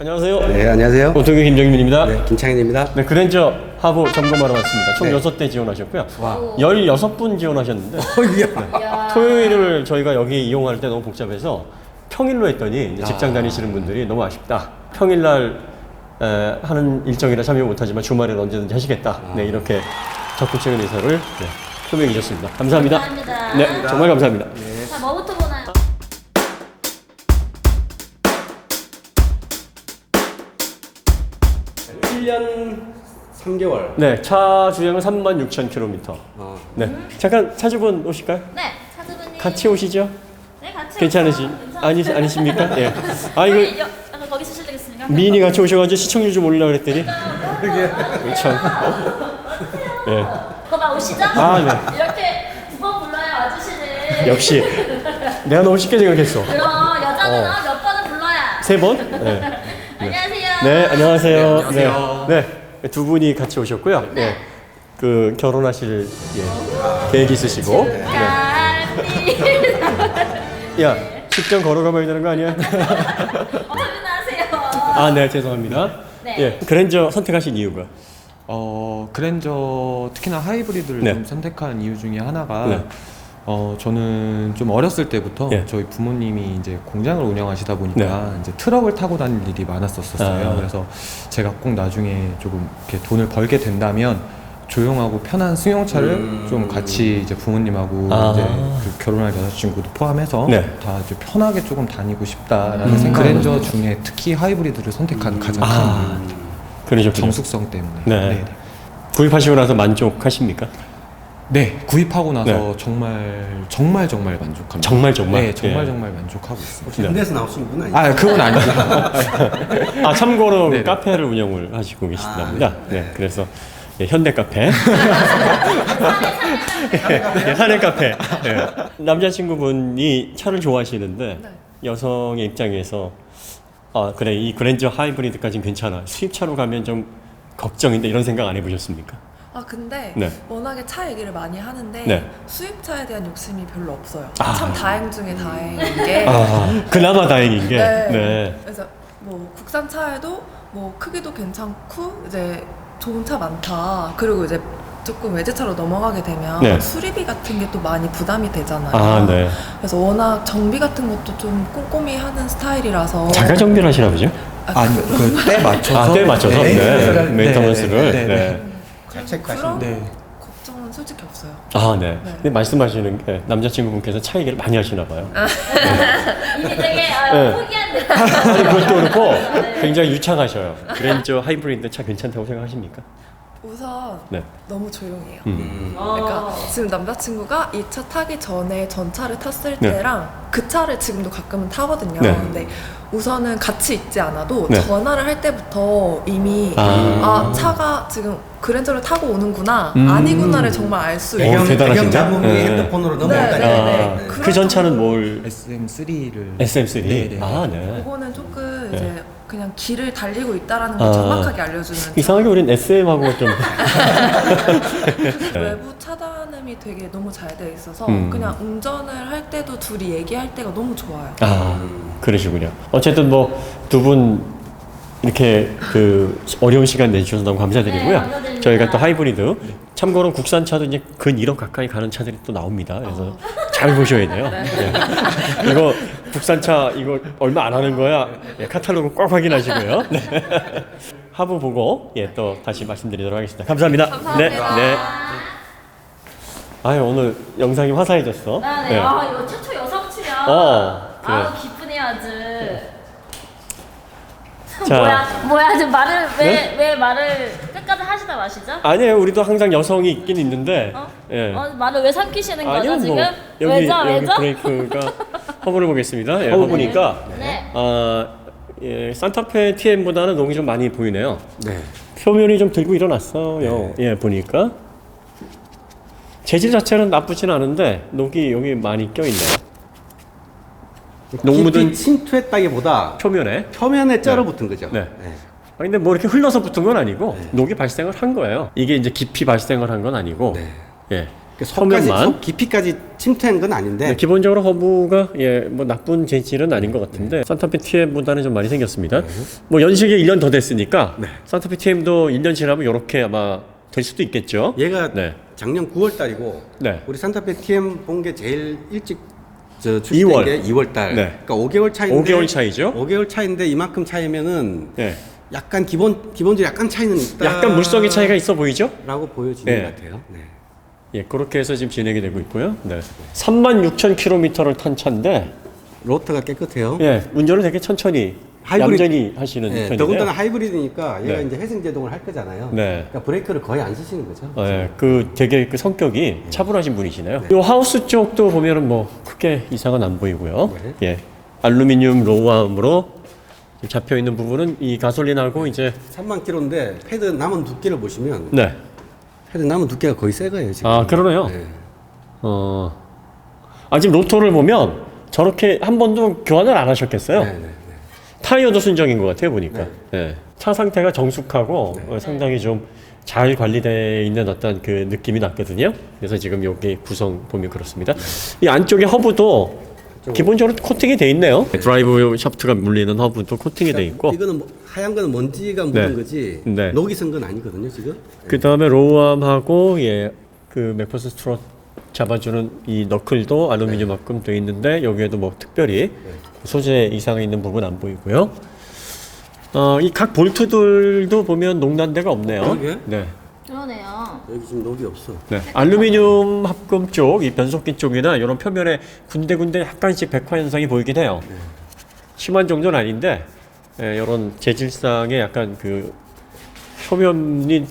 안녕하세요. 네, 안녕하세요. 오통규 김정민입니다. 네. 네, 김창현입니다. 그랜저 하부 점검하러 왔습니다. 총 네. 여섯 대 지원하셨고요. 16분 지원하셨는데 어이야. 야. 토요일을 저희가 여기 이용할 때 너무 복잡해서 평일로 했더니 이제 직장 다니시는 분들이 너무 아쉽다. 평일날 에, 하는 일정이라 참여 못하지만 주말에는 언제든지 하시겠다. 네, 이렇게 적극적인 의사를 네, 표명해 주셨습니다. 감사합니다. 감사합니다. 네, 정말 감사합니다. 3개월. 네, 차 주행은 3만 6천 킬로미터. 어. 네, 잠깐 차주분 오실까요? 네, 차주분님. 같이 오시죠. 네, 같이. 괜찮으시? 아니 아니십니까? 예. 아 아니, 이거 여, 약간 거기 쓰실 되겠습니까? 미인이 같이 오셔가지고 시청률 좀 올리려 그랬더니 참. 예. 그만 오시죠? 아, 네. 이렇게 두 번 불러야 와주시는. 역시 내가 너무 쉽게 생각했어. 그럼 여자는 어. 몇 번은 불러야. 세 번? 네. 안녕하세요. 네, 안녕하세요. 안녕하세요. 네. 네. 두 분이 같이 오셨고요. 네. 그 결혼하실 예, 계획 있으시고. 네. 야, 10점 걸어가봐야 되는 거 아니야? 아, 네, 죄송합니다. 네. 예, 그랜저 선택하신 이유가? 어 그랜저 특히나 하이브리드를 네. 좀 선택한 이유 중에 하나가 네. 어 저는 좀 어렸을 때부터 예. 저희 부모님이 이제 공장을 운영하시다 보니까 네. 이제 트럭을 타고 다닐 일이 많았었어요. 아. 그래서 제가 꼭 나중에 조금 이렇게 돈을 벌게 된다면 조용하고 편한 승용차를 음. 좀 같이 이제 부모님하고 아. 이제 그 결혼할 여자친구도 포함해서 네. 다 이제 편하게 조금 다니고 싶다라는 음. 생각. 그랜저 중에 특히 하이브리드를 선택한 가장 큰 아. 이유. 그러셨군요. 정숙성 때문에. 네. 네. 구입하시고 나서 만족하십니까? 네, 구입하고 나서 네. 정말 정말 정말 만족합니다. 정말, 정말? 네, 정말 예. 정말 만족하고 있습니다. 군대에서 나오신 분 아니에요? 아, 그건 아니죠. 아 참고로 네네. 카페를 운영을 하시고 계신답니다. 네, 그래서 예, 현대 카페, 예, 한해 카페. 예. 남자친구분이 차를 좋아하시는데 여성의 입장에서 아 그래 이 그랜저 하이브리드까지는 괜찮아 수입차로 가면 좀 걱정인데 이런 생각 안 해보셨습니까? 아 근데 네. 워낙에 차 얘기를 많이 하는데 네. 수입차에 대한 욕심이 별로 없어요. 아. 참 다행 중에 다행인 게 아 그나마 다행인 게 네. 네. 그래서 뭐 국산 차에도 뭐 크기도 괜찮고 이제 좋은 차 많다. 그리고 이제 조금 외제차로 넘어가게 되면 네. 수리비 같은 게 또 많이 부담이 되잖아요. 아 네. 그래서 워낙 정비 같은 것도 좀 꼼꼼히 하는 스타일이라서 자가 정비를 하시나 보죠? 아니, 그 때 맞춰서 아, 때 맞춰서 네, 네, 네, 메인터넌스를 네, 네, 네. 잘그 런 체크하시는 네. 걱정은 솔직히 없어요. 아, 네. 네. 근데 말씀하시는 게 남자친구분께서 차 얘기를 많이 하시나 봐요. 이제 되게 아, 네. 포기한다. 아니, 그것도 그렇고 굉장히 유창하셔요. 그랜저 하이브리드 차 괜찮다고 생각하십니까? 우선 네. 너무 조용해요. 음. 그러니까 지금 남자친구가 이 차 타기 전에 전 차를 탔을 네. 때랑 그 차를 지금도 가끔은 타거든요. 네. 근데 우선은 같이 있지 않아도 네. 전화를 할 때부터 이미 아. 아, 차가 지금 그랜저를 타고 오는구나 음. 아니구나를 정말 알수 어, 있어요. 배경, 대단하신데? 배경 자국이 네. 핸드폰으로 네, 넘어가니까. 네, 네. 아, 전 차는 뭘? SM3를 SM3? 네, 네. 아, 네. 그거는 조금 네. 이제 그냥 길을 달리고 있다라는 걸 아. 정확하게 알려주는 이상하게 우린 SM하고 좀. 네. 외부 차단음이 되게 너무 잘 돼 있어서 음. 그냥 운전을 할 때도 둘이 얘기할 때가 너무 좋아요. 아, 그러시군요. 어쨌든 뭐 두 분 이렇게 그 어려운 시간 내주셔서 너무 네, 감사드리고요. 감사드립니다. 저희가 또 하이브리드 참고로 국산 차도 이제 근 1억 가까이 가는 차들이 또 나옵니다. 그래서 잘 보셔야 돼요. 네. 이거 국산차 이거 얼마 안 하는 거야. 예, 카탈로그 꼭 확인하시고요. 네. 하부 보고 예, 또 다시 말씀드리도록 하겠습니다. 감사합니다. 감사합니다. 네, 네. 아유 오늘 영상이 화사해졌어. 아, 네. 네. 아, 이거 최초 여성 출연. 어, 그래. 아, 기쁘네요, 아주. 자. 뭐야, 뭐야, 지금 말을 왜, 네? 왜 말을 끝까지 하시다 마시죠? 아니에요. 우리도 항상 여성이 있긴 있는데. 어? 예. 어, 말을 왜 삼키시는 거죠, 아니요, 지금? 뭐 여기 왜죠, 여기 왜죠? 브레이크가 허브를 보겠습니다. 예, 허브 보니까 네. 아, 예, 산타페 TM보다는 녹이 좀 많이 보이네요. 네. 표면이 좀 들고 일어났어요. 예, 보니까 재질 자체는 나쁘진 않은데 녹이 여기 많이 껴 있네요. 깊이 침투했다기보다 표면에. 표면에 쩔어 붙은 거죠. 네. 아, 근데 뭐 이렇게 흘러서 붙은 건 아니고 녹이 발생을 한 거예요. 이게 이제 깊이 발생을 한 건 아니고 네. 예. 속까지 표면만. 속 깊이까지 침투한 건 아닌데 네, 기본적으로 허브가 예, 뭐 나쁜 재질은 아닌 것 같은데 산타페 TM보다는 좀 많이 생겼습니다. 뭐 연식이 1년 더 됐으니까 산타페 TM도 1년 지나면 이렇게 아마 될 수도 있겠죠. 얘가 네. 작년 9월 달이고 네. 우리 산타페 TM 본 게 제일 일찍 저 2월. 출시된 게 2월 달. 네. 그러니까 5개월 차인데 5개월 차이죠. 5개월 차인데 이만큼 차이면은 네. 약간 기본 기본적으로 약간 차이는 있다. 약간 물성의 차이가 있어 보이죠? 라고 보여지는 네. 것 같아요. 네. 예, 그렇게 해서 지금 진행이 되고 있고요. 네. 36,000km를 탄 차인데 로터가 깨끗해요. 예, 운전을 되게 천천히 하이브리드- 얌전히 하시는 네, 편이에요. 더군다나 하이브리드니까 얘가 네. 이제 회생 제동을 할 거잖아요. 네. 그러니까 브레이크를 거의 안 쓰시는 거죠. 예, 그 되게 그 성격이 차분하신 분이시네요. 이 하우스 쪽도 보면은 뭐 크게 이상은 안 보이고요. 네. 예, 알루미늄 로우암으로 잡혀 있는 부분은 이 가솔린하고 이제 3만 킬로인데 패드 남은 두께를 보시면 네, 패드 남은 두께가 거의 새 거예요 지금. 아 그러네요. 네. 어, 아직 로토를 보면 저렇게 한 번도 교환을 안 하셨겠어요. 네, 네, 네. 타이어도 순정인 것 같아요 보니까. 예. 차 상태가 정숙하고 어, 상당히 좀 잘 관리되어 있는 어떤 그 느낌이 났거든요. 그래서 지금 여기 구성 보면 그렇습니다. 이 안쪽에 허브도 기본적으로 코팅이 돼 있네요. 드라이브 샤프트가 물리는 허브도 코팅이 돼 있고. 이거는 뭐 하얀 거는 먼지가 묻은 네. 거지 네. 녹이 쓴건 아니거든요 지금. 그 다음에 로우암하고 예, 그 맥퍼스 스트롯 잡아주는 이 너클도 알루미늄만큼 돼 있는데 여기에도 뭐 특별히 소재 이상이 있는 부분 안 보이고요. 어, 이 각 볼트들도 보면 녹난 데가 없네요. 그러게. 네. 그러네요. 여기 지금 녹이 없어. 네. 알루미늄 합금 쪽, 이 변속기 쪽이나 이런 표면에 군데군데 약간씩 백화 현상이 보이긴 해요. 심한 정도는 아닌데, 예, 이런 재질상의 약간 그 표면이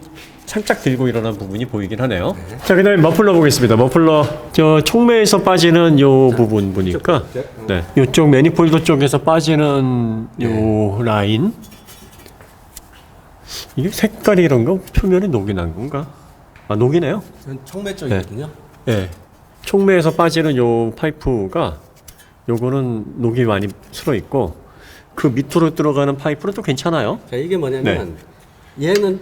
살짝 들고 일어난 부분이 보이긴 하네요. 자, 그 다음에 머플러 보겠습니다. 머플러, 저 총매에서 빠지는 요 부분 보니까, 저- 네. 요쪽 매니폴드 쪽에서 빠지는 요 라인. 이게 색깔이 이런 거? 표면에 녹이 난 건가? 아, 녹이네요. 전 청매 쪽이거든요. 예. 총매에서 빠지는 요 파이프가 요거는 녹이 많이 슬어 있고 그 밑으로 들어가는 파이프는 또 괜찮아요. 자 이게 뭐냐면 얘는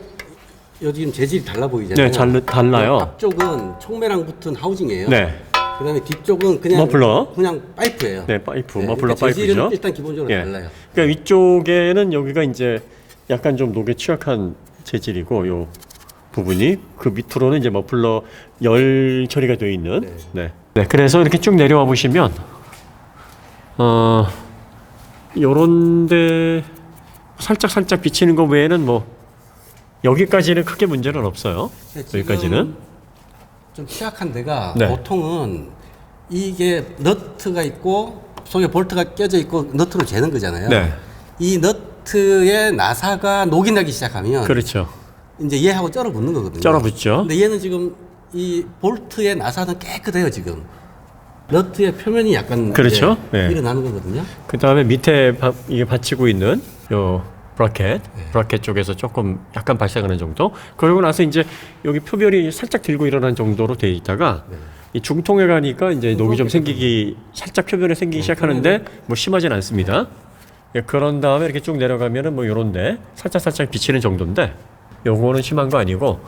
요 지금 재질이 달라 보이잖아요. 네, 잘- 달라요. 앞쪽은 총매랑 붙은 하우징이에요. 네. 그다음에 뒤쪽은 그냥 머플러. 그냥 파이프예요. 네, 파이프, 네, 머플러 그러니까 재질은 파이프죠. 일단 기본적으로 예. 달라요. 그러니까 위쪽에는 여기가 이제 약간 좀 녹에 취약한 재질이고 요 부분이 그 밑으로는 이제 머플러 열 처리가 되어 있는 네. 네. 네. 그래서 이렇게 쭉 내려와 보시면 어 요런 데 살짝 살짝 비치는 거 외에는 뭐 여기까지는 크게 문제는 없어요. 지금 여기까지는 좀 취약한 데가 네. 보통은 이게 너트가 있고 속에 볼트가 껴져 있고 너트로 재는 거잖아요. 네. 이 너트의 나사가 녹이 나기 시작하면 그렇죠. 이제 얘하고 쩔어 붙는 거거든요. 쩔어 붙죠. 근데 얘는 지금 이 볼트의 나사는 깨끗해요 지금. 너트의 표면이 약간 그렇죠. 네. 일어나는 거거든요. 그 다음에 밑에 바, 이게 받치고 있는 요 브라켓, 브라켓 쪽에서 조금 약간 발생하는 정도. 그러고 나서 이제 여기 표면이 살짝 들고 일어난 정도로 돼 있다가 이 중통에 가니까 이제 녹이 좀 생기기 살짝 표면에 생기기 시작하는데 뭐 심하진 않습니다. 예, 그런 다음에 이렇게 쭉 내려가면은 뭐 요런데 살짝 살짝 비치는 정도인데 요거는 심한 거 아니고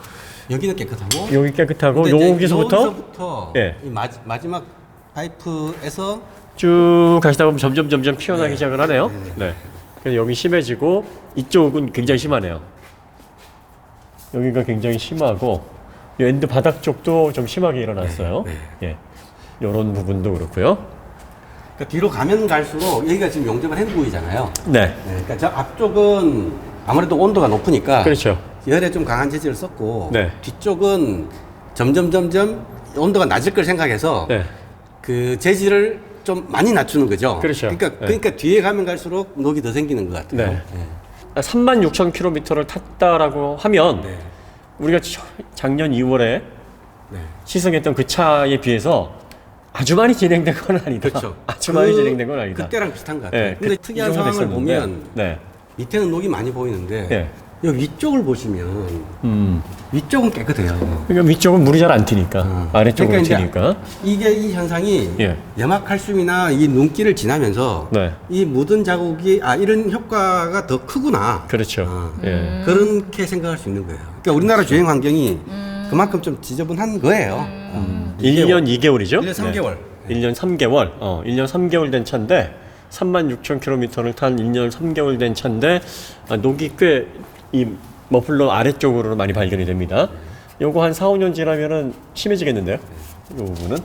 여기는 깨끗하고 여기 깨끗하고 근데 이제 여기서부터 여기서부터 예. 이 마지, 마지막 파이프에서 쭉 가시다 보면 점점 점점 튀어나기 시작을 하네요. 네. 여기 심해지고 이쪽은 굉장히 심하네요. 여기가 굉장히 심하고 이 엔드 바닥 쪽도 좀 심하게 일어났어요. 예. 이런 부분도 그렇고요. 그러니까 뒤로 가면 갈수록 여기가 지금 용접을 해 보이잖아요. 네. 네, 그러니까 저 앞쪽은 아무래도 온도가 높으니까 그렇죠. 열에 좀 강한 재질을 썼고 네. 뒤쪽은 점점 점점 온도가 낮을 걸 생각해서 네. 그 재질을 좀 많이 낮추는 거죠. 그렇죠. 그러니까 네. 그러니까 뒤에 가면 갈수록 녹이 더 생기는 것 같아요. 네. 36,000km를 탔다라고 하면 네. 우리가 저- 작년 2월에 네. 시승했던 그 차에 비해서 아주 많이 진행된 건 아니다. 그렇죠. 아주 많이 그- 진행된 건 아니다. 그때랑 비슷한 것 같아요. 예, 근데 그- 특이한 이 정도 상황을 됐었는데, 보면 네. 밑에는 녹이 많이 보이는데 예. 여기 위쪽을 보시면 음. 위쪽은 깨끗해요. 그러니까 위쪽은 물이 잘 안 튀니까 어. 아래쪽으로 그러니까 이제 튀니까 이게 이 현상이 예. 염화칼슘이나 이 눈길을 지나면서 네. 이 묻은 자국이 아 이런 효과가 더 크구나. 그렇죠. 아. 예. 그렇게 생각할 수 있는 거예요. 그러니까 우리나라 주행 환경이 그만큼 좀 지저분한 거예요. 어. 1년 2개월이죠? 1년 3개월. 1년 3개월. 어, 1년 3개월 된 차인데 36,000km를 탄 1년 3개월 된 차인데 아, 녹이 꽤 이 머플러 아래쪽으로 많이 발견이 됩니다. 요거 한 4, 5년 지나면은 심해지겠는데요? 요 부분은.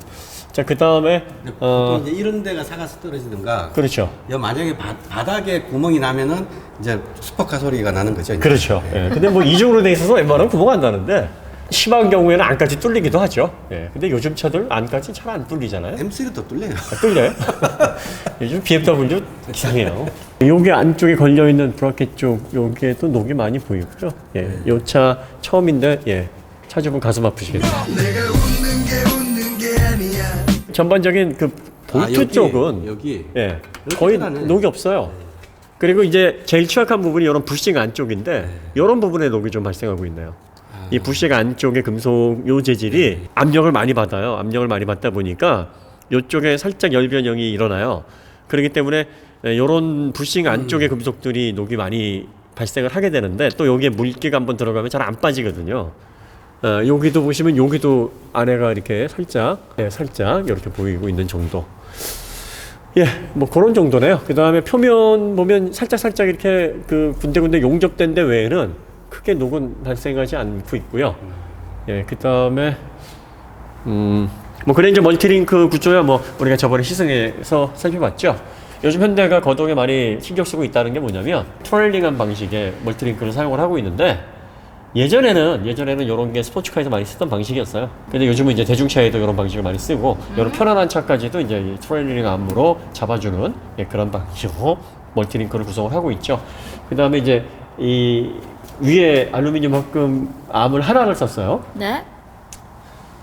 자, 그 다음에 어 보통 이제 이런 데가 사가서 떨어지든가 그렇죠. 여 만약에 바, 바닥에 구멍이 나면은 이제 슈퍼카 소리가 나는 거죠. 이제. 그렇죠. 예. 근데 뭐 이중으로 돼 있어서 웬만하면 구멍 안 나는데 심한 경우에는 안까지 뚫리기도 하죠. 예. 근데 요즘 차들 안까지 잘 안 뚫리잖아요. M3도 뚫려요. 아, 뚫려요? 요즘 BMW 이상해요. 여기 안쪽에 걸려 있는 브라켓 쪽 여기에도 녹이 많이 보이고요. 예, 요 차 처음인데 예, 차주분 가슴 아프시겠네요. 전반적인 그 볼트 아, 여기, 쪽은 여기 예, 거의 끝나네. 녹이 없어요. 그리고 이제 제일 취약한 부분이 이런 부싱 안쪽인데 이런 부분에 녹이 좀 발생하고 있네요. 이 부싱 안쪽의 금속 요 재질이 압력을 많이 받아요. 압력을 많이 받다 보니까 이쪽에 살짝 열 변형이 일어나요. 그렇기 때문에 이런 부싱 안쪽의 금속들이 녹이 많이 발생을 하게 되는데 또 여기에 물기가 한번 들어가면 잘 안 빠지거든요. 어, 여기도 보시면 여기도 안에가 이렇게 살짝, 예, 살짝 이렇게 보이고 있는 정도. 예, 뭐 그런 정도네요. 그 다음에 표면 보면 살짝 살짝 이렇게 그 군데군데 용접된 데 외에는 크게 녹은 발생하지 않고 있고요. 예, 그 다음에 음, 뭐 그랜저 멀티링크 구조야 뭐 우리가 저번에 시승에서 살펴봤죠. 요즘 현대가 거동에 많이 신경 쓰고 있다는 게 뭐냐면 트레일링한 방식의 멀티링크를 사용을 하고 있는데 예전에는 예전에는 이런 게 스포츠카에서 많이 쓰던 방식이었어요. 근데 요즘은 이제 대중차에도 이런 방식을 많이 쓰고 이런 편안한 차까지도 이제 이 트레일링 암으로 잡아주는 예, 그런 방식으로 멀티링크를 구성을 하고 있죠. 그 다음에 이제 이 위에 알루미늄 합금 암을 하나를 썼어요. 네.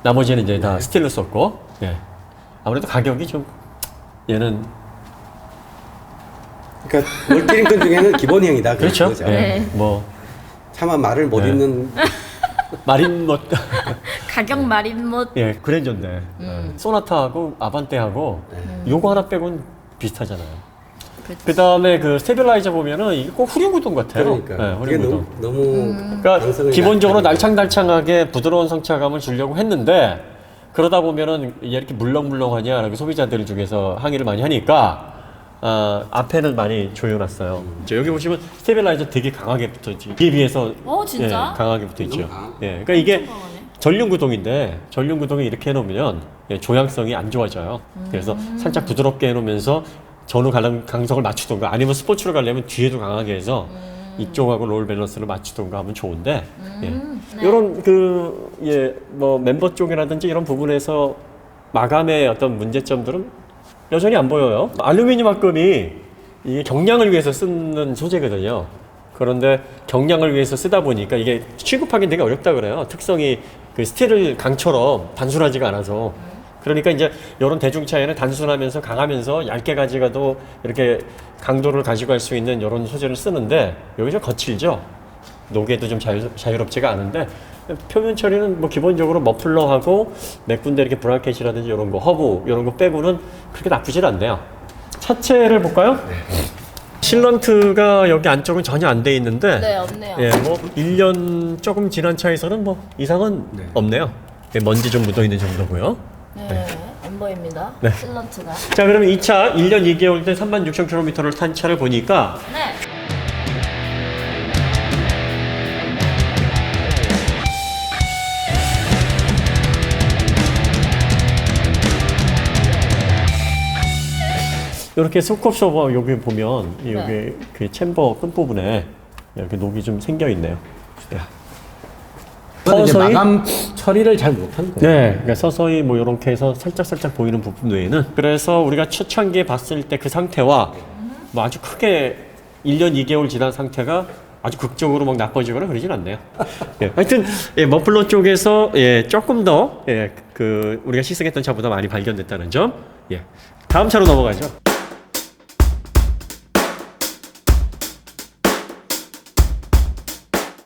나머지는 이제 다 스틸로 썼고, 예. 아무래도 가격이 좀 얘는 그러니까 멀티링크 중에는 기본형이다. 그렇죠. 그거죠. 예. 네. 뭐 차마 말을 못 네. 읽는 마린 뭐 가격 마린 못. 예, 그랜저인데 예. 소나타하고 아반떼하고 요거 하나 빼곤 비슷하잖아요. 그 다음에 그 스테빌라이저 보면은 이게 꼭 후륜 구동 같아요. 그러니까 예, 이게 너무 후륜구동. 너무 그러니까 방송을 기본적으로. 날창날창하게 부드러운 성차감을 주려고 했는데 그러다 보면은 얘 이렇게 물렁물렁하냐 라고 소비자들 중에서 항의를 많이 하니까 아, 앞에는 많이 조여놨어요. 저 여기 보시면 스테빌라이저 되게 강하게 붙어 있지. 뒤에 비해서 어, 진짜? 예, 강하게 붙어 있죠. 너무 예, 그러니까 이게 강하네. 전륜구동인데 전륜구동에 이렇게 해놓으면 예, 조향성이 안 좋아져요. 그래서 살짝 부드럽게 해놓으면서 전후 강- 강성을 맞추던가 아니면 스포츠로 가려면 뒤에도 강하게 해서 이쪽하고 롤 밸런스를 맞추던가 하면 좋은데 예. 네. 이런 그 예 뭐 멤버 쪽이라든지 이런 부분에서 마감의 어떤 문제점들은 여전히 안 보여요. 알루미늄 합금이 이게 경량을 위해서 쓰는 소재거든요. 그런데 경량을 위해서 쓰다 보니까 이게 취급하기 되게 어렵다 그래요. 특성이 그 스틸 강처럼 단순하지가 않아서. 그러니까 이제 이런 대중차에는 단순하면서 강하면서 얇게 가져가도 이렇게 강도를 가지고 갈 수 있는 이런 소재를 쓰는데 여기 좀 거칠죠. 녹에도 좀 자유, 자유롭지가 않은데 표면 처리는 뭐 기본적으로 머플러하고 몇 군데 이렇게 브라켓이라든지 이런 거 허브 이런 거 빼고는 그렇게 나쁘진 않네요. 차체를 볼까요? 실런트가 여기 안쪽은 전혀 안 돼 있는데 네, 없네요. 예, 뭐 1년 조금 지난 차에서는 뭐 이상은 네. 없네요. 예, 먼지 좀 묻어 있는 정도고요. 네. 안 보입니다. 네. 실런트가. 자, 그러면 이 차 1년 2개월 때 36,000km를 탄 차를 보니까 네. 이렇게 셔버 여기 보면 이 네. 여기 그 챔버 끝 부분에 이렇게 녹이 좀 생겨 있네요. 이제 서서히? 마감 처리를 잘 못한 거예요. 네, 그러니까 서서히 뭐 이렇게 해서 살짝 살짝 보이는 부분 외에는 그래서 우리가 초창기에 봤을 때 그 상태와 뭐 아주 크게 1년 2개월 지난 상태가 아주 극적으로 막 나빠지거나 그러진 않네요. 예, 하여튼 예, 머플러 쪽에서 예, 조금 더 예, 그 우리가 시승했던 차보다 많이 발견됐다는 점. 예. 다음 차로 넘어가죠.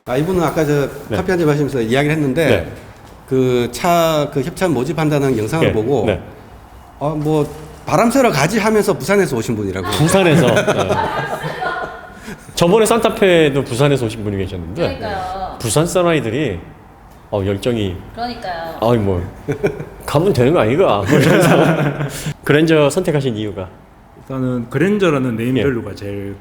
아 이분은 아까 저 네. 커피 한 잔 마시면서 이야기를 했는데 네. 그 차 그 협찬 모집한다는 영상을 예, 보고 네. 어뭐 바람 쐬러 가지 하면서 부산에서 오신 분이라고. 부산에서 예. 저번에 산타페도 부산에서 오신 분이 계셨는데 그러니까요. 부산 사나이들이 어, 열정이 그러니까요. 아이 뭐 가면 되는 거 아이가? 뭐 이러면서 그랜저 선택하신 이유가 일단은 그랜저라는 네임밸류가 제일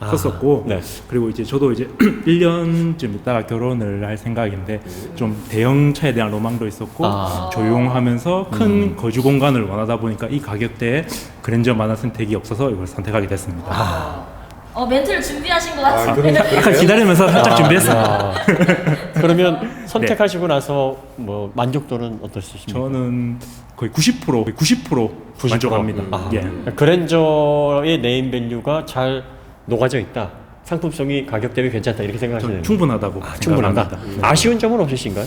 아, 컸었고 네. 그리고 이제 저도 이제 1년쯤 있다가 결혼을 할 생각인데 좀 대형 차에 대한 로망도 있었고 아. 조용하면서 큰 음. 거주 공간을 원하다 보니까 이 가격대에 그랜저만한 선택이 없어서 이걸 선택하게 됐습니다. 아. 어 멘트를 준비하신 것 같은데. 약간 기다리면서 살짝 준비했어요. 아, 그러면 선택하시고 나서 뭐 만족도는 어떠십니까? 저는 거의 90% 거의 90% 90%? 만족합니다. 아, 예. 그랜저의 네임 밸류가 잘 녹아져 있다. 상품성이 가격 대비 괜찮다 이렇게 생각하시는 저는 충분하다고 아, 충분하다. 생각합니다. 아쉬운 점은 없으신가요?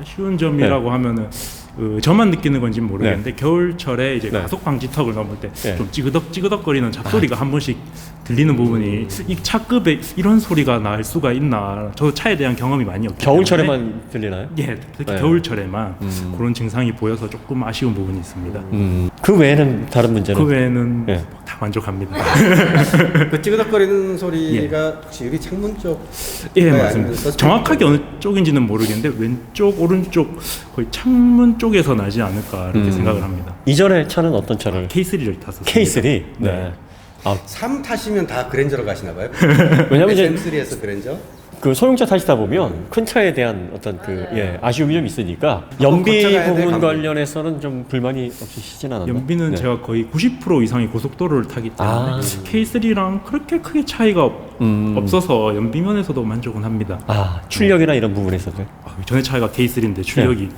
아쉬운 점이라고 하면은 그 저만 느끼는 건지 는 모르겠는데 겨울철에 이제 네. 가속 방지턱을 넘을 때 네. 좀 찌그덕 찌그덕거리는 잡소리가 한 번씩 들리는 부분이 이 차급에 이런 소리가 날 수가 있나 저도 차에 대한 경험이 많이 없기 때문에 겨울철에만 들리나요? 예 특히 네. 겨울철에만 음. 그런 증상이 보여서 조금 아쉬운 부분이 있습니다. 음, 그 외에는 다른 문제는 그 외에는 네. 다 만족합니다. 그 찌그덕거리는 소리가 혹시 여기 창문 쪽? 예 네, 맞습니다. 정확하게 어느 쪽인지는 모르겠는데 왼쪽 오른쪽 거의 창문 쪽에서 나지 않을까 이렇게 음. 생각을 합니다. 이전에 차는 어떤 차를 K3를 탔었습니다. K3. 네. 아, 3 타시면 다 그랜저로 가시나 봐요? 왜냐면 이제 SM3에서 그랜저? 그 소형차 타시다 보면 큰 차에 대한 어떤 그 예, 아쉬움이 좀 있으니까 연비 거쳐가야 돼, 부분 감독. 관련해서는 좀 불만이 없으시진 않았나요? 연비는 네. 제가 거의 90% 이상의 고속도로를 타기 때문에 아. K3랑 그렇게 크게 차이가 없, 음. 없어서 연비 면에서도 만족은 합니다. 아 출력이나 이런 부분에서도 아, 전에 차가 K3인데 출력이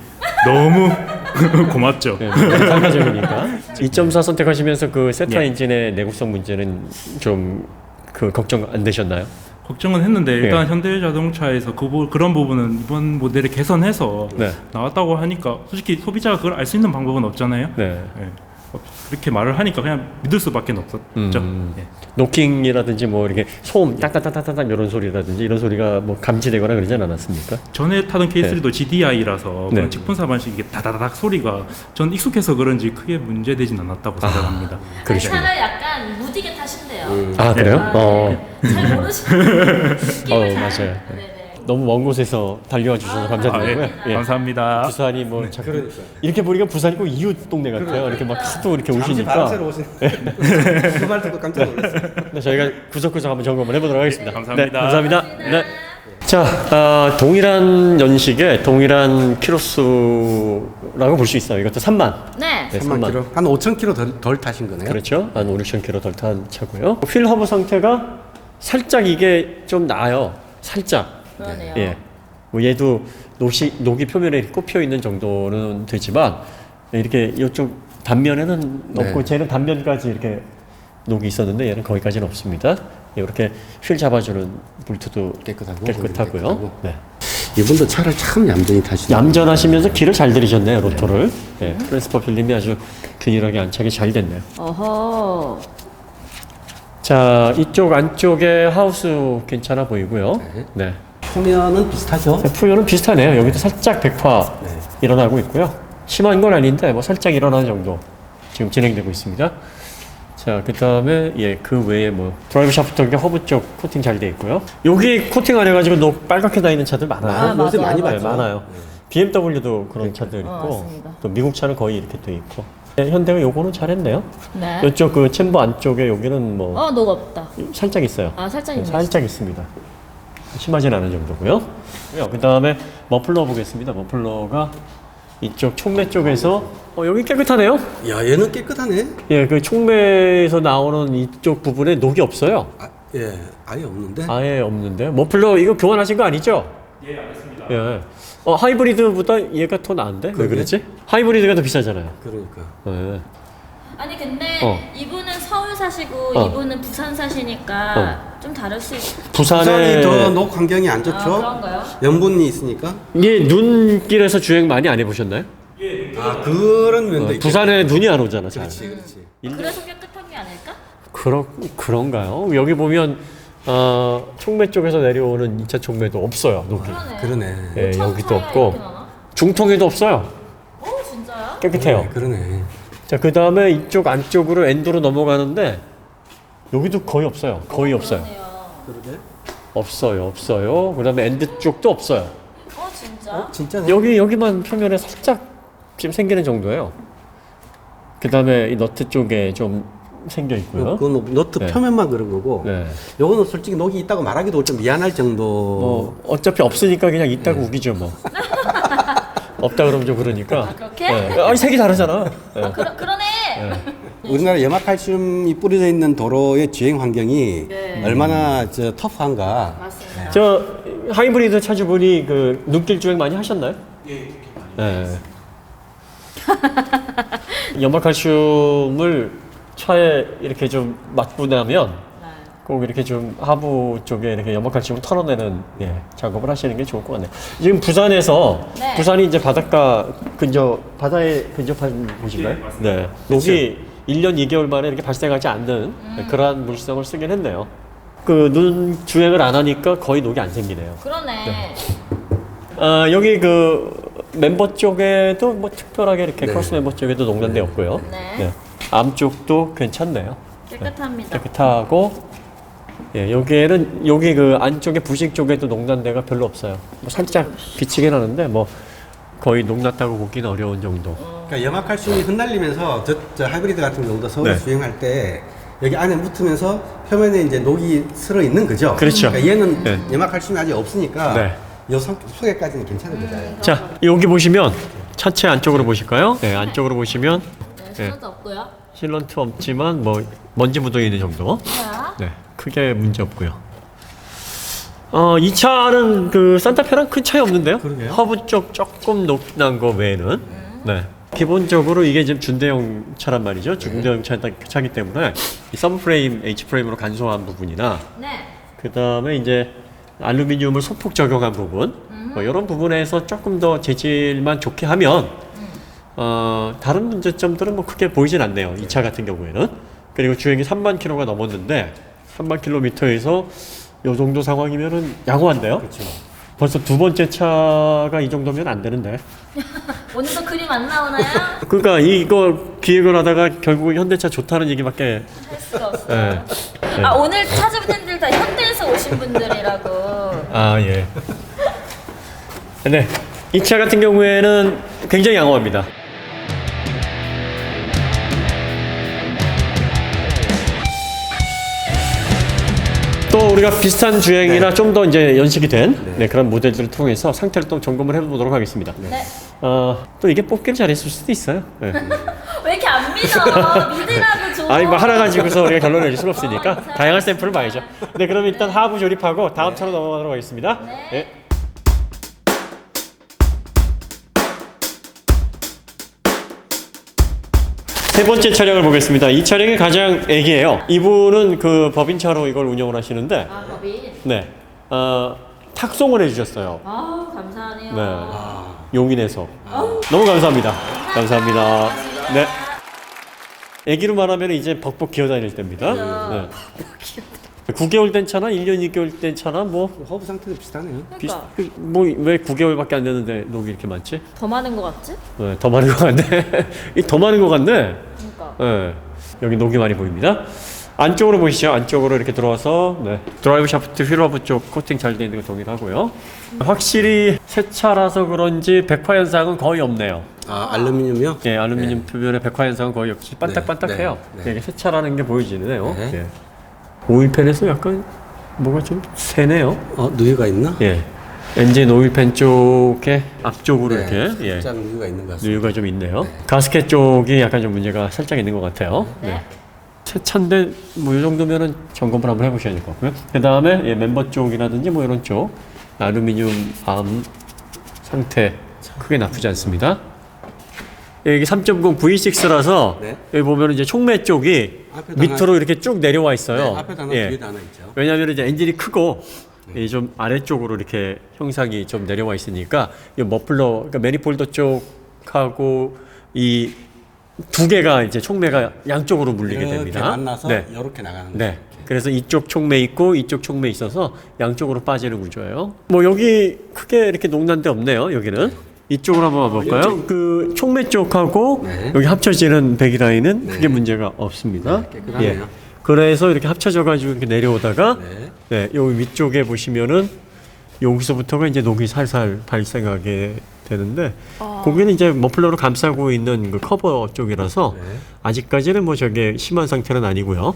너무 고맙죠. 네, 상가적이니까 2.4 선택하시면서 그 세타 예. 엔진의 내구성 문제는 좀 그 걱정 안 되셨나요? 걱정은 했는데 일단 예. 현대자동차에서 그 부, 그런 부분은 이번 모델에 개선해서 네. 나왔다고 하니까 솔직히 소비자가 그걸 알 수 있는 방법은 없잖아요. 네. 예. 어, 그렇게 말을 하니까 그냥 믿을 수밖에 없었죠. 음. 예. 노킹이라든지 뭐 이렇게 소음 딱딱딱딱딱 이런 소리라든지 이런 소리가 뭐 감지되거나 그러진 않았습니까? 전에 타던 K3도 GDI라서 네. 그런 직분사 방식 이게 다다닥 소리가 전 익숙해서 그런지 크게 문제되진 않았다고 생각합니다. 아니, 그러시군요. 차를 약간 무디게 타신대요. 아 그래요? 아, 어. 네. 잘 모르시는 느낌을 어, 잘- 맞아요. 네네. 너무 먼 곳에서 달려와 주셔서 아, 감사드리고요. 아, 예. 예. 감사합니다. 부산이 뭐 자꾸 이렇게 보니까 부산이 꼭 이웃 동네 같아요. 이렇게 막 하도 이렇게 잠시 오시니까. 바람새로 오시는 그말 듣고 깜짝 놀랐어요. 네, 저희가 구석구석 한번 점검을 해보도록 하겠습니다. 네, 감사합니다. 네, 감사합니다. 네. 자, 아, 동일한 연식에 동일한 키로수라고 볼 수 있어요. 이것도 3만. 네. 네, 3만 킬로? 한 5천 킬로 덜, 덜 타신 거네요? 그렇죠. 한 5, 6천 킬로 덜 탄 차고요. 휠 허브 상태가 살짝 이게 좀 나아요. 살짝. 그러네요. 예. 뭐 얘도 녹이, 녹이 표면에 꼽혀 있는 정도는 되지만 이렇게 이쪽 단면에는 없고 네. 쟤는 단면까지 이렇게 녹이 있었는데 얘는 거기까지는 없습니다. 이렇게 휠 잡아주는 볼트도 깨끗하고 깨끗하고요. 깨끗하고. 네. 이분도 차를 참 얌전히 타시네요. 얌전하시면서 길을 잘 들이셨네요 로토를. 네. 프랜스퍼 필름이 아주 균일하게 안착이 잘 됐네요. 어허. 자 이쪽 안쪽에 하우스 괜찮아 보이고요. 네. 표면은 비슷하죠? F유는 비슷하네요. 여기도 살짝 백화 네. 일어나고 있고요. 심한 건 아닌데 뭐 살짝 일어나는 정도 지금 진행되고 있습니다. 자, 그 다음에 예, 그 외에 뭐 드라이브 샤프트 게 허브 쪽 코팅 잘 돼 있고요. 여기 코팅 안 해가지고 너 빨갛게 나 있는 차들 많아요. 아, 요새 맞아요. 많이 네, 봤죠? 많아요. BMW도 그런 차들 어, 있고 맞습니다. 또 미국 차는 거의 이렇게 돼 있고. 네, 현대가 요거는 잘했네요. 네. 이쪽 그 챔버 안쪽에 여기는 뭐 어, 녹 없다. 살짝 있어요. 아, 살짝 네, 있네. 살짝 있습니다. 심하진 않은 정도고요. 그 다음에 머플러 보겠습니다. 머플러가 이쪽 총매 쪽에서 어, 여기 깨끗하네요. 야, 얘는 깨끗하네. 예, 그 총매에서 나오는 이쪽 부분에 녹이 없어요. 아, 예, 아예 없는데. 아예 없는데. 머플러 이거 교환하신 거 아니죠? 예, 알겠습니다. 예. 어, 하이브리드보다 얘가 더 나은데? 왜 그러게. 그러지? 하이브리드가 더 비싸잖아요. 그러니까. 예. 아니 근데 어. 이분은 사시고 어. 이분은 부산 사시니까 좀 다를 수 있... 부산에 부산이 더녹 환경이 안 아, 좋죠? 그런가요? 염분이 있으니까. 예, 눈길에서 주행 많이 안 해보셨나요? 아, 그런 면도 어, 부산에 눈이 안 오잖아. 잘. 그렇지, 그렇지. 그래서 깨끗한 게 아닐까? 그러, 그런가요? 여기 보면 어, 총매 쪽에서 내려오는 2차 총매도 없어요. 녹이. 그러네. 그러네. 예, 차 여기도 차이가 없고 이렇게 나나? 중통에도 없어요. 오 진짜요? 깨끗해요. 네, 그러네. 자, 그 다음에 이쪽 안쪽으로 엔도로 넘어가는데 여기도 거의 없어요. 거의 없어요. 그러네요. 그러게. 없어요. 없어요. 그 다음에 엔드 쪽도 없어요. 어 진짜? 진짜? 진짜네. 여기 여기만 표면에 살짝 지금 생기는 정도예요. 그 다음에 이 너트 쪽에 좀 생겨 있고요. 그건 너트 네. 표면만 그런 거고. 네. 요거는 솔직히 녹이 있다고 말하기도 좀 미안할 정도. 뭐 어차피 없으니까 그냥 있다고 우기죠 뭐. 없다 그러면 좀 그러니까. 아, 그렇게? 네. 아니 색이 다르잖아. 네. 아, 그러, 그러네. 우리나라 염화칼슘이 뿌려져 있는 도로의 주행 환경이 네. 얼마나 저 터프한가. 맞습니다. 저 하이브리드 차주 분이 그 눈길 주행 많이 하셨나요? 예. 네. 염화칼슘을 차에 이렇게 좀 맞고 나면 네. 꼭 이렇게 좀 하부 쪽에 이렇게 염화칼슘을 털어내는 예, 작업을 하시는 게 좋을 것 같네요. 지금 부산에서 네. 부산이 이제 바닷가 근접 바다에 근접한 곳인가요? 네. 녹이 1년 2개월 만에 이렇게 발생하지 않는 그러한 물성을 쓰긴 했네요. 그 눈 주행을 안 하니까 거의 녹이 안 생기네요. 그러네. 아, 여기 그 멤버 쪽에도 뭐 특별하게 이렇게 네. 크로스 멤버 쪽에도 농단대 없고요. 네. 암 쪽도 괜찮네요. 깨끗합니다. 깨끗하고 예, 여기에는 여기 그 안쪽에 부식 쪽에도 농단대가 별로 없어요. 뭐 살짝 비치긴 하는데 뭐 거의 녹났다고 보기는 어려운 정도. 그러니까 염화칼슘이 흩날리면서 저, 저 하이브리드 같은 경우도 서울 네. 주행할 때 여기 안에 묻으면서 표면에 이제 녹이 슬어 있는 거죠. 그렇죠. 러니까 얘는 네. 염화칼슘이 아직 없으니까 네. 요 속, 속에까지는 괜찮은 거잖아요. 자, 여기 보시면 차체 안쪽으로 보실까요? 네, 안쪽으로 보시면 네, 신호도 없고요. 실런트 없지만 뭐 먼지 묻어 있는 정도. 자, 네, 크게 문제 없고요. 어, 이 차는 그 산타페랑 큰 차이 없는데요? 그러게요. 허브 쪽 조금 높난 거 외에는 네. 기본적으로 이게 지금 준대형 차란 말이죠. 준대형 차, 차기 때문에 이 서브프레임, H프레임으로 간소한 부분이나 네. 그 다음에 이제 알루미늄을 소폭 적용한 부분 뭐 이런 부분에서 조금 더 재질만 좋게 하면 어, 다른 문제점들은 뭐 크게 보이진 않네요. 이 차 같은 경우에는 그리고 주행이 3만 킬로가 넘었는데 3만 킬로미터에서 요 정도 상황이면은 양호한데요. 그렇죠. 벌써 두 번째 차가 이 정도면 안 되는데. 오늘도 그림 안 나오나요? 그러니까 이거 기획을 하다가 결국 현대차 좋다는 얘기밖에. 할 수가 없어요. 예. 아 오늘 차주분들 다 현대에서 오신 분들이라고. 아 예. 네, 이 차 같은 경우에는 굉장히 양호합니다. 또 우리가 비슷한 주행이나 좀더 이제 연식이 된 네, 그런 모델들을 통해서 상태를 또 점검을 해보도록 하겠습니다. 네. 어, 또 이게 뽑기를 잘했을 수도 있어요. 네. 왜 이렇게 안 믿어? 믿으라고 좀. 아니 뭐 하나 가지고서 우리가 결론을 내릴 수는 없으니까 어. 다양한 샘플을 봐야죠. 네, 그럼 일단 하부 조립하고 다음 차로 넘어가도록 하겠습니다. 네. 세 번째 차량을 보겠습니다. 이 차량이 가장 애기예요. 이분은 그 법인차로 이걸 운영을 하시는데, 아 법인. 네, 어, 탁송을 해주셨어요. 아 감사하네요. 네. 용인에서. 너무 감사합니다. 감사합니다. 네. 애기로 말하면 이제 벅벅 기어다닐 때입니다. 네. 9개월 된 차나 1년 2개월 된 차나 뭐 허브 상태도 비슷하네요. 그러니까 뭐 왜 9개월밖에 안 됐는데 녹이 이렇게 많지? 더 많은 것 같지? 네, 더 많은 것 같네. 이 더 많은 것 같네. 그러니까. 네. 여기 녹이 많이 보입니다. 안쪽으로 보시죠. 안쪽으로 이렇게 들어와서 네. 드라이브 샤프트 휠러브 쪽 코팅 잘 돼 있는 거 동일하고요. 확실히 새 차라서 그런지 백화 현상은 거의 없네요. 아 알루미늄이요? 예, 알루미늄 표면에 백화 현상은 거의 없이 반딱반딱해요. 네, 네. 이게 새 차라는 게 보여지네요. 네. 예. 오일팬에서 약간 뭐가 좀 새네요. 어 누유가 있나? 예. 엔진 오일팬 쪽에 앞쪽으로 네, 이렇게 예. 살짝 누유가 있는 것 같습니다. 누유가 좀 있네요. 가스켓 쪽이 약간 좀 문제가 살짝 있는 것 같아요. 네. 새 차인데 뭐 이 정도면은 점검을 한번 해보셔야 될 것 같고요. 그 다음에 예, 멤버 쪽이라든지 뭐 이런 쪽 알루미늄 암 상태 크게 나쁘지 않습니다. 예, 이게 3.0 V6라서 네. 여기 보면 이제 촉매 쪽이 밑으로 이렇게 쭉 내려와 있어요. 네, 앞에도 하나 예. 뒤에도 하나 있죠. 왜냐하면 이제 엔진이 크고 이좀 아래쪽으로 이렇게 형상이 좀 내려와 있으니까 이 머플러 그러니까 매니폴더 쪽하고 이 두 개가 이제 촉매가 양쪽으로 물리게 이렇게 됩니다. 만나서 네. 이렇게 나가는 거죠. 네. 그래서 이쪽 촉매 있고 이쪽 촉매 있어서 양쪽으로 빠지는 구조예요. 뭐 여기 크게 이렇게 농단데 없네요. 여기는 이쪽으로 한번 와볼까요? 그 촉매 쪽하고 네. 여기 합쳐지는 배기 라인은 크게 문제가 없습니다. 네, 깨끗하네요. 그래서 이렇게 합쳐져 가지고 이렇게 내려오다가 네. 네, 여기 위쪽에 보시면은 여기서부터가 이제 녹이 살살 발생하게 되는데 거기는 이제 머플러로 감싸고 있는 그 커버 쪽이라서 네. 아직까지는 뭐 저게 심한 상태는 아니고요.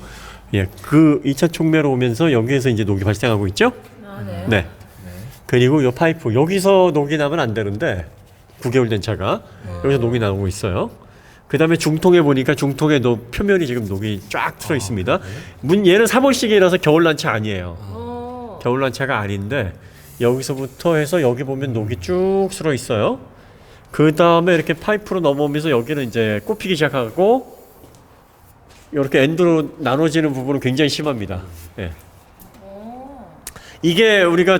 예, 그 2차 촉매로 오면서 여기에서 이제 녹이 발생하고 있죠. 아, 네. 네. 그리고 요 파이프 여기서 녹이 나면 안 되는데 9개월 된 차가 여기서 녹이 나오고 있어요. 그 다음에 중통에 보니까 중통에 녹 표면이 지금 녹이 쫙 틀어 있습니다. 문 얘는 3월식이라서 겨울난 차 아니에요. 어. 겨울난 차가 아닌데 여기서부터 해서 여기 보면 녹이 쭉 쓸어 있어요. 그 다음에 이렇게 파이프로 넘어오면서 여기는 이제 꼽히기 시작하고 이렇게 엔드로 나눠지는 부분은 굉장히 심합니다. 예. 이게 우리가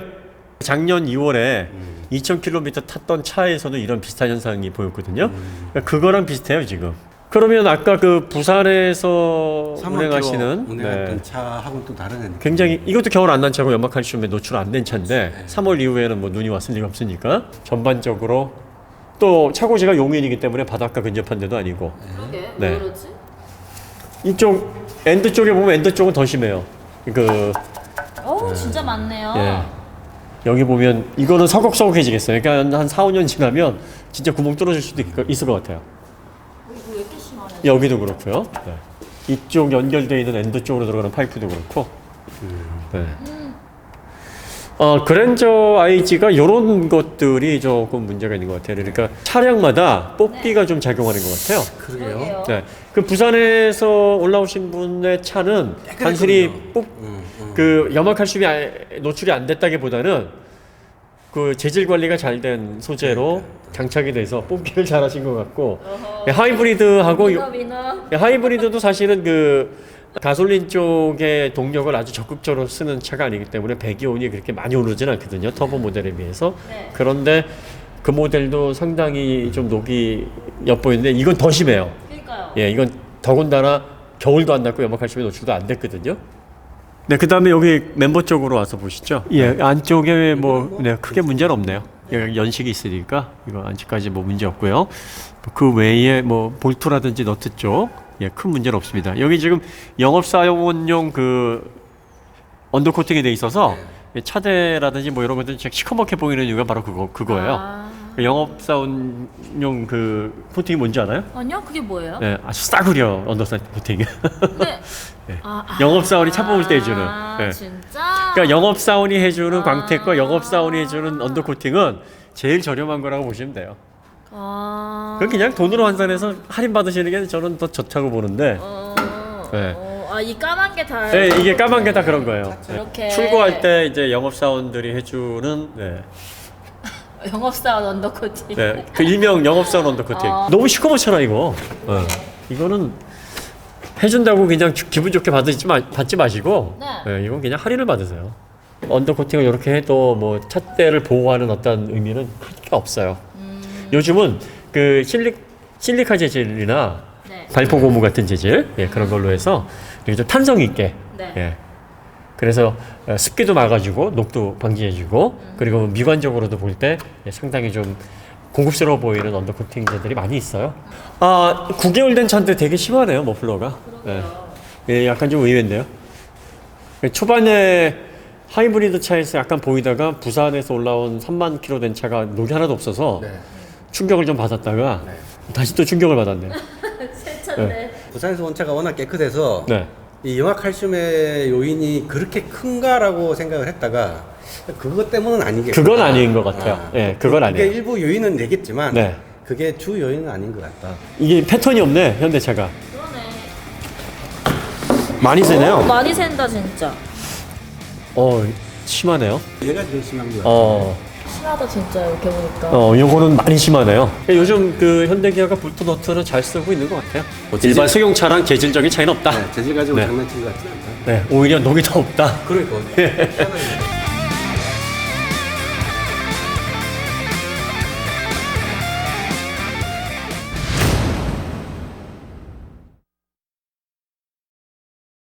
작년 2월에 2,000km 탔던 차에서도 이런 비슷한 현상이 보였거든요. 그러니까 그거랑 비슷해요 지금. 그러면 아까 그 부산에서 3월 운행하시는 운행했던 네. 차하고는 또 다른 애 굉장히 이것도 겨울 안 난 차고 연막칼슘에 노출 안 된 차인데 3월 이후에는 뭐 눈이 왔을 리가 없으니까 전반적으로 또 차고지가 용인이기 때문에 바닷가 근접한 데도 아니고 그러게. 네. 왜 그러지? 이쪽 엔드 쪽에 보면 엔드 쪽은 더 심해요. 그 어, 진짜 많네요. 예. 여기 보면 이거는 서걱서걱해지겠어요. 그러니까 한 4, 5년 지나면 진짜 구멍 뚫어질 수도 있, 있을 것 같아요. 여기도 그렇고요. 네. 이쪽 연결되어 있는 엔드 쪽으로 들어가는 파이프도 그렇고. 네. 어, 그랜저 IG가 이런 것들이 조금 문제가 있는 것 같아요. 그러니까 차량마다 뽑기가 좀 작용하는 것 같아요. 그러게요. 네. 그 부산에서 올라오신 분의 차는 단순히 뽑, 음, 음. 그 염화칼슘이 아- 노출이 안 됐다기보다는 그 재질 관리가 잘 된 소재로 장착이 돼서 뽑기를 잘 하신 것 같고 예, 하이브리드하고 위너. 예, 하이브리드도 사실은 그 가솔린 쪽의 동력을 아주 적극적으로 쓰는 차가 아니기 때문에 배기온이 그렇게 많이 오르진 않거든요 터보 모델에 비해서 네. 그런데 그 모델도 상당히 좀 녹이 엿보이는데 이건 더 심해요 그러니까요. 예, 이건 더군다나 겨울도 안 났고 염화칼슘이 노출도 안 됐거든요. 네, 그 다음에 여기 멤버 쪽으로 와서 보시죠. 예, 안쪽에 뭐, 네, 크게 문제는 없네요. 여기 연식이 있으니까 이거 안쪽까지 뭐 문제 없고요. 그 외에 뭐 볼트라든지 너트 쪽, 예, 큰 문제는 없습니다. 여기 지금 영업사용용 그 언더 코팅이 돼 있어서 예, 차대라든지 뭐 이런 것들이 시커멓게 보이는 이유가 바로 그거 그거예요. 아. 영업사원용 그 코팅이 뭔지 알아요? 아니요, 그게 뭐예요? 네, 아주 싸구려 언더사이드 코팅. 근데 네. 아, 아. 영업사원이 차 뽑을 때 해주는. 아, 네. 진짜. 그러니까 영업사원이 해주는 아. 광택과 영업사원이 해주는 언더 코팅은 제일 저렴한 거라고 보시면 돼요. 아. 그건 그냥 돈으로 환산해서 할인 받으시는 게 저는 더 좋다고 보는데. 어. 네. 어. 아, 이 까만 게 다. 네, 이게 까만 게 다 그런 거예요. 네. 이렇게. 출고할 때 이제 영업사원들이 해주는 네, 영업사원 언더코팅. 네, 그 일명 영업사원 언더 코팅. 아. 너무 시커멓잖아 이거. 네. 이거는 해준다고 그냥 주- 기분 좋게 받지 마, 받지 마시고 네. 네, 이건 그냥 할인을 받으세요. 언더 코팅을 이렇게 해도 뭐 찻대를 보호하는 어떤 의미는 크게 없어요. 음. 요즘은 그 실리 실리카 재질이나 네. 발포 고무 같은 재질 예, 그런 걸로 해서 이게 좀 탄성 있게 네. 예. 그래서 어, 습기도 막아주고 녹도 방지해주고 그리고 미관적으로도 볼 때 상당히 좀 고급스러워 보이는 언더 코팅제들이 많이 있어요. 아 9개월 된 차인데 되게 심하네요 머플러가. 예. 예, 약간 좀 의외인데요. 초반에 하이브리드 차에서 약간 보이다가 부산에서 올라온 3만 킬로 된 차가 녹이 하나도 없어서 네. 충격을 좀 받았다가 다시 또 충격을 받았네요. 새 차인데. 부산에서 온 차가 워낙 깨끗해서 네. 이 영화칼슘의 요인이 그렇게 큰가라고 생각을 했다가 그것 때문은 아니겠다. 그건 아닌 것 같아요. 예, 그건 그게 아니에요. 일부 요인은 되겠지만 네. 그게 주 요인은 아닌 것 같다. 이게 패턴이 없네 현대차가. 그러네. 많이 세네요. 어, 많이 샌다 진짜. 어 심하네요. 얘가 제일 심한 것 같아. 어, 심하다 진짜 이렇게 보니까. 어 요거는 많이 심하네요. 요즘 그 현대기아가 볼트너트는 잘 쓰고 있는 것 같아요. 뭐 일반 승용차랑 재질적인 차이는 없다. 네, 재질 가지고 네. 장난친 것 같지 않다. 네, 오히려 녹이 더 없다. 그러니까. 희한하네.